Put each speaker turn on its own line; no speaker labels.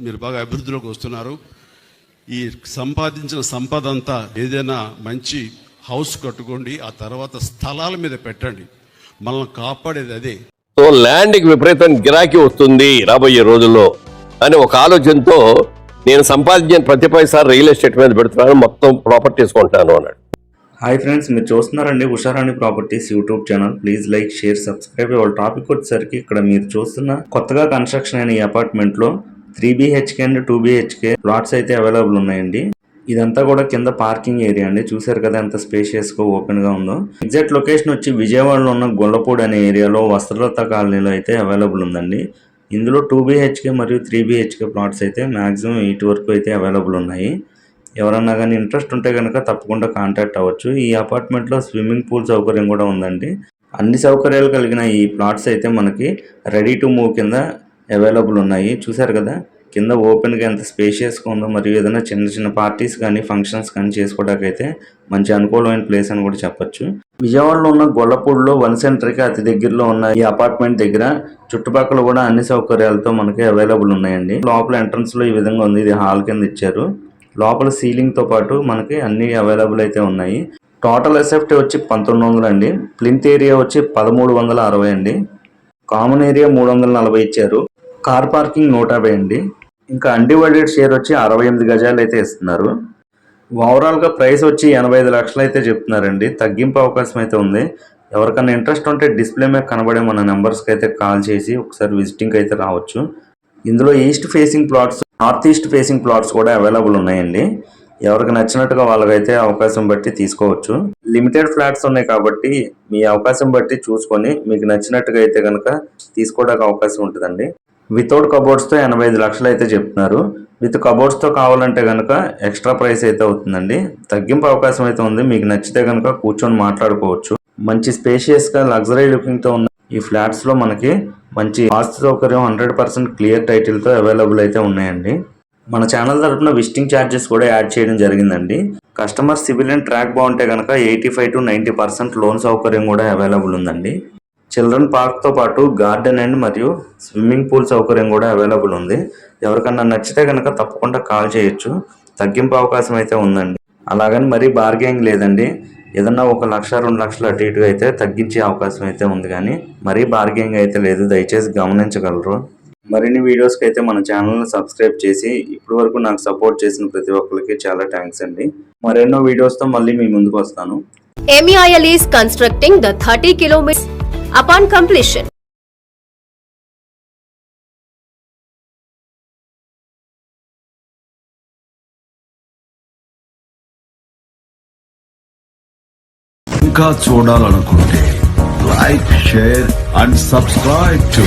మీరు బాగా అభివృద్ధిలోకి వస్తున్నారు. ఈ సంపాదించిన సంపద అంతా ఏదైనా మంచి హౌస్ కట్టుకోండి ఆ తర్వాత స్థలాల మీద పెట్టండి. మనల్ని కాపాడేది అదే.
సో ల్యాండ్కి విపరీతం గిరాకీ వస్తుంది రాబోయే రోజుల్లో. అని ఒక ఆలోచనతో నేను సంపాదించిన ప్రతి పైసా రియల్ ఎస్టేట్ మీద పెడుతున్నాను మొత్తం ప్రాపర్టీస్ కొంటాను అన్నాడు.
హాయ్ ఫ్రెండ్స్ మీరు చూస్తున్నారండి Usharani properties YouTube channel. Please like share subscribe. వాళ్ళ టాపిక్ వచ్చేసరికి ఇక్కడ మీరు చూస్తున్న కొత్తగా కన్స్ట్రక్షన్ అయిన ఈ అపార్ట్మెంట్లో three BHK and two BHK flats అయితే అవైలబుల్ ఉన్నాయండి. ఇదంతా కూడా కింద పార్కింగ్ ఏరియా అండి. చూసారు కదా ఎంత స్పేషియస్గా ఓపెన్గా ఉందో. ఎగ్జాక్ట్ లొకేషన్ వచ్చి విజయవాడలో ఉన్న గొల్లపూడి అనే ఏరియాలో వస్త్రలత కాలనీలో అయితే అవైలబుల్ ఉందండి. ఇందులో టూ బిహెచ్కే మరియు త్రీ బిహెచ్కే ప్లాట్స్ అయితే మాక్సిమం ఎయిట్ వరకు అయితే అవైలబుల్ ఉన్నాయి. ఎవరన్నా కానీ ఇంట్రెస్ట్ ఉంటే కనుక తప్పకుండా కాంటాక్ట్ అవ్వచ్చు. ఈ అపార్ట్మెంట్లో స్విమ్మింగ్ పూల్ సౌకర్యం కూడా ఉందండి. అన్ని సౌకర్యాలు కలిగిన ఈ ప్లాట్స్ అయితే మనకి రెడీ టు మూవ్ కింద అవైలబుల్ ఉన్నాయి. చూసారు కదా? కింద ఓపెన్గా ఎంత స్పేషియస్గా ఉందో మరియు ఏదైనా చిన్న చిన్న పార్టీస్ కానీ ఫంక్షన్స్ కానీ చేసుకోవడానికి అయితే మంచి అనుకూలమైన ప్లేస్ అని కూడా చెప్పొచ్చు. విజయవాడలో ఉన్న గొల్లపూడిలో వన్ సెంటర్కి అతి దగ్గరలో ఉన్న ఈ అపార్ట్మెంట్ దగ్గర చుట్టుపక్కల కూడా అన్ని సౌకర్యాలతో మనకి అవైలబుల్ ఉన్నాయండి. లోపల ఎంట్రన్స్లో ఈ విధంగా ఉంది. ఇది హాల్ కింద ఇచ్చారు. లోపల సీలింగ్తో పాటు మనకి అన్ని అవైలబుల్ అయితే ఉన్నాయి. టోటల్ ఎస్ఎఫ్టీ వచ్చి పంతొమ్మిది వందలు అండి. ప్లింత్ ఏరియా వచ్చి పదమూడు వందల అరవై అండి. కామన్ ఏరియా మూడు వందల నలభై ఇచ్చారు. కార్ పార్కింగ్ నూట యాభై అండి. ఇంకా అన్డివైడెడ్ షేర్ వచ్చి అరవై ఎనిమిది గజాలు అయితే ఇస్తున్నారు. ఓవరాల్గా ప్రైస్ వచ్చి ఎనభై ఐదు లక్షలు అయితే చెప్తున్నారండి. తగ్గింపు అవకాశం అయితే ఉంది. ఎవరికైనా ఇంట్రెస్ట్ ఉంటే డిస్ప్లే మీద కనబడే మన నెంబర్స్కి అయితే కాల్ చేసి ఒకసారి విజిటింగ్ అయితే రావచ్చు. ఇందులో east facing flats north east facing flats కూడా అవైలబుల్ ఉన్నాయండి. ఎవరికి నచ్చినట్టుగా వాళ్ళకైతే అవకాశం బట్టి తీసుకోవచ్చు. లిమిటెడ్ ఫ్లాట్స్ ఉన్నాయి కాబట్టి మీ అవకాశం బట్టి చూసుకొని మీకు నచ్చినట్టుగా అయితే కనుక తీసుకోవడానికి అవకాశం ఉంటుందండి. వితౌట్ కబోర్డ్స్తో ఎనభై ఐదు లక్షలు అయితే చెప్తున్నారు. విత్ కబోర్డ్స్తో కావాలంటే కనుక ఎక్స్ట్రా ప్రైస్ అయితే అవుతుందండి. తగ్గింపు అవకాశం అయితే ఉంది. మీకు నచ్చితే కనుక కూర్చొని మాట్లాడుకోవచ్చు. మంచి స్పేషియస్గా లగ్జరీ లుకింగ్తో ఉన్న ఈ ఫ్లాట్స్లో మనకి మంచి వాస్తు సౌకర్యం హండ్రెడ్ పర్సెంట్ క్లియర్ టైటిల్తో అవైలబుల్ అయితే ఉన్నాయండి. మన ఛానల్ తరపున విజిటింగ్ ఛార్జెస్ కూడా యాడ్ చేయడం జరిగిందండి. కస్టమర్ సివిల్ అండ్ ట్రాక్ బాగుంటే కనుక eighty five to ninety percent loan సౌకర్యం కూడా అవైలబుల్ ఉందండి. చిల్డ్రన్ పార్క్తో పాటు గార్డెన్ అండ్ మరియు స్విమ్మింగ్ పూల్ సౌకర్యం కూడా అవైలబుల్ ఉంది. ఎవరికన్నా నచ్చితే కనుక తప్పకుండా కాల్ చేయొచ్చు. తగ్గింపు అవకాశం అయితే ఉందండి. అలాగని మరీ బార్గెనింగ్ లేదండి. ఏదన్నా ఒక లక్ష రెండు లక్షలు అటు ఇటుగా అయితే తగ్గించే అవకాశం అయితే ఉంది కానీ మరీ బార్గెనింగ్ అయితే లేదు. దయచేసి గమనించగలరు. మరిన్ని వీడియోస్కి అయితే మన ఛానల్ని సబ్స్క్రైబ్ చేసి ఇప్పటి వరకు నాకు సపోర్ట్ చేసిన ప్రతి ఒక్కరికి చాలా థ్యాంక్స్ అండి. మరెన్నో వీడియోస్తో మళ్ళీ మీ ముందుకు వస్తాను.
MEIL is constructing the 30 kilometers upon completion.
ఇంకా చూడాలనుకుంటే like share and subscribe to